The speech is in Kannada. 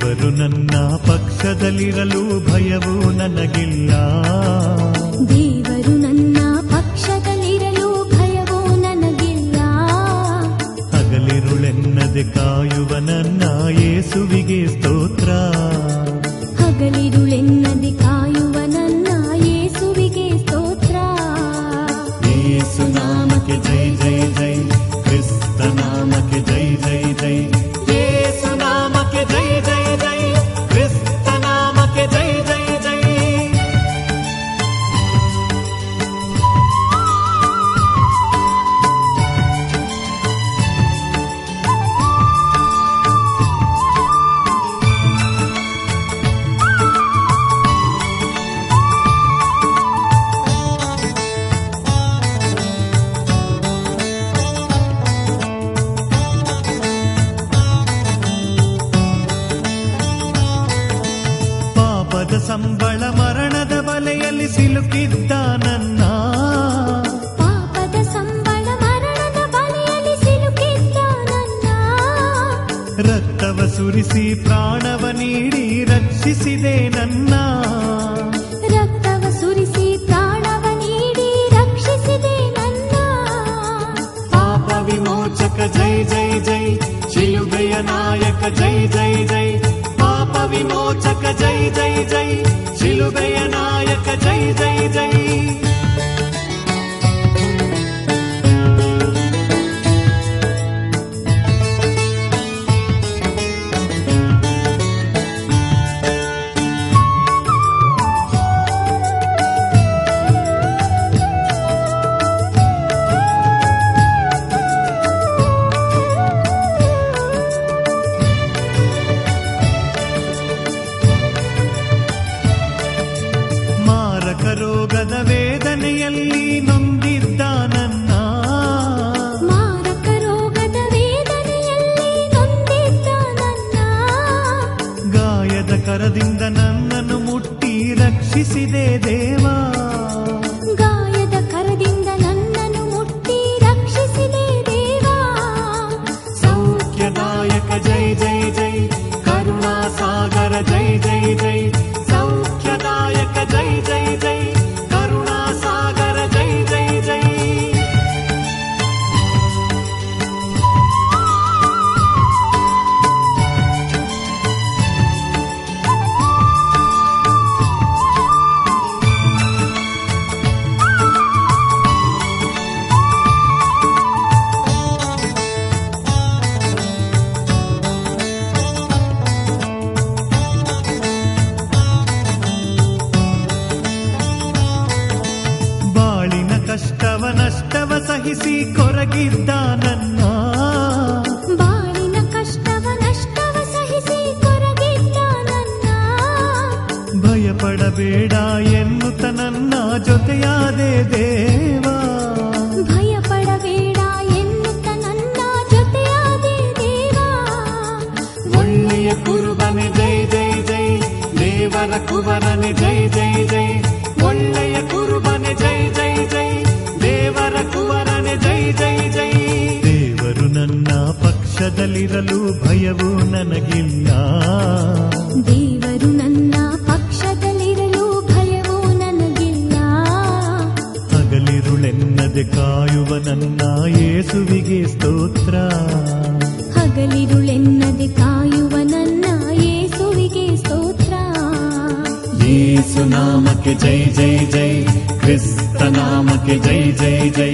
ದೇವರು ನನ್ನ ಪಕ್ಷದಲ್ಲಿರಲು ಭಯವೂ ನನಗಿಲ್ಲ. ದೇವರು ನನ್ನ ಪಕ್ಷದಲ್ಲಿರಲು ಭಯವೂ ನನಗಿಲ್ಲ. ಹಗಲಿರುಳೆನ್ನದೆ ಕಾಯುವ ನನ್ನ ಯೇಸುವಿಗೆ ಸ್ತೋತ್ರ. ಹಗಲಿರುಳೆನ್ನದೆ ಸಂಬಳ ಮರಣದ ಬಲೆಯಲ್ಲಿ ಸಿಲುಕಿದ್ದ ನನ್ನ. ಪಾಪದ ಸಂಬಳ ಮರಣದ ಬಲೆಯಲ್ಲಿ ಸಿಲುಕಿದ್ದ ನನ್ನ. ರಕ್ತವ ಸುರಿಸಿ ಪ್ರಾಣವ ನೀಡಿ ರಕ್ಷಿಸಿದೆ ನನ್ನ. ರಕ್ತವ ಸುರಿಸಿ ಪ್ರಾಣವ ನೀಡಿ ರಕ್ಷಿಸಿದೆ ನನ್ನ. ಪಾಪ ವಿಮೋಚಕ ಜೈ ಜೈ ಜೈ. ಶಿಲುಬೆಯ ನಾಯಕ ಜೈ ಜೈ ಜೈ. ಪಾಪ ವಿಮೋಚಕ ಜೈ ಜೈ ಜೈ. जय नायक जय जय जय। ರೋಗದ ವೇದನೆಯಲ್ಲಿ ನೊಂದಿದ್ದ ನನ್ನ. ಮಾರಕ ರೋಗದ ವೇದನೆಯಲ್ಲಿ ನೊಂದಿದ್ದ ನನ್ನ. ಗಾಯದ ಕರದಿಂದ ನನ್ನನ್ನು ಮುಟ್ಟಿ ರಕ್ಷಿಸಿದೆ ದೇವಾ. ಸಹಿಸಿ ಕೊರಗಿದ್ದ ನನ್ನ ಬಾಳಿನ ಕಷ್ಟವ ನಷ್ಟವ ಸಹಿಸಿ ಕೊರಗಿದ್ದ ನನ್ನ ಭಯಪಡಬೇಡ ಎನ್ನುತ್ತ ನನ್ನ ಜೊತೆಯಾದೆ ದೇವಾ ಭಯಪಡಬೇಡ ಎನ್ನುತ್ತ ನನ್ನ ಜೊತೆಯಾದೆ ದೇವಾ ಒಳ್ಳೆಯ ಕುರುಬನೆ ಜೈ ಜೈ ಜೈ ದೇವರ ಕುವರನೆ ಜೈ ಜೈ ಜೈ ಒಳ್ಳೆಯ ಕುರುಬನೆ ಜೈ ಜೈ ಪಕ್ಷದಲ್ಲಿರಲು ಭಯವೂ ನನಗಿಲ್ಲ ದೇವರು ನನ್ನ ಪಕ್ಷದಲ್ಲಿರಲು ಭಯವೂ ನನಗಿಲ್ಲ ಹಗಲಿರುಳೆನ್ನದೆ ಕಾಯುವ ನನ್ನ ಯೇಸುವಿಗೆ ಸ್ತೋತ್ರ ಹಗಲಿರುಳೆನ್ನದೆ ಕಾಯುವ ನನ್ನ ಯೇಸುವಿಗೆ ಸ್ತೋತ್ರ ಯೇಸು ನಾಮಕ್ಕೆ ಜೈ ಜೈ ಜೈ ಕ್ರಿಸ್ತ ನಾಮಕ್ಕೆ ಜೈ ಜೈ ಜೈ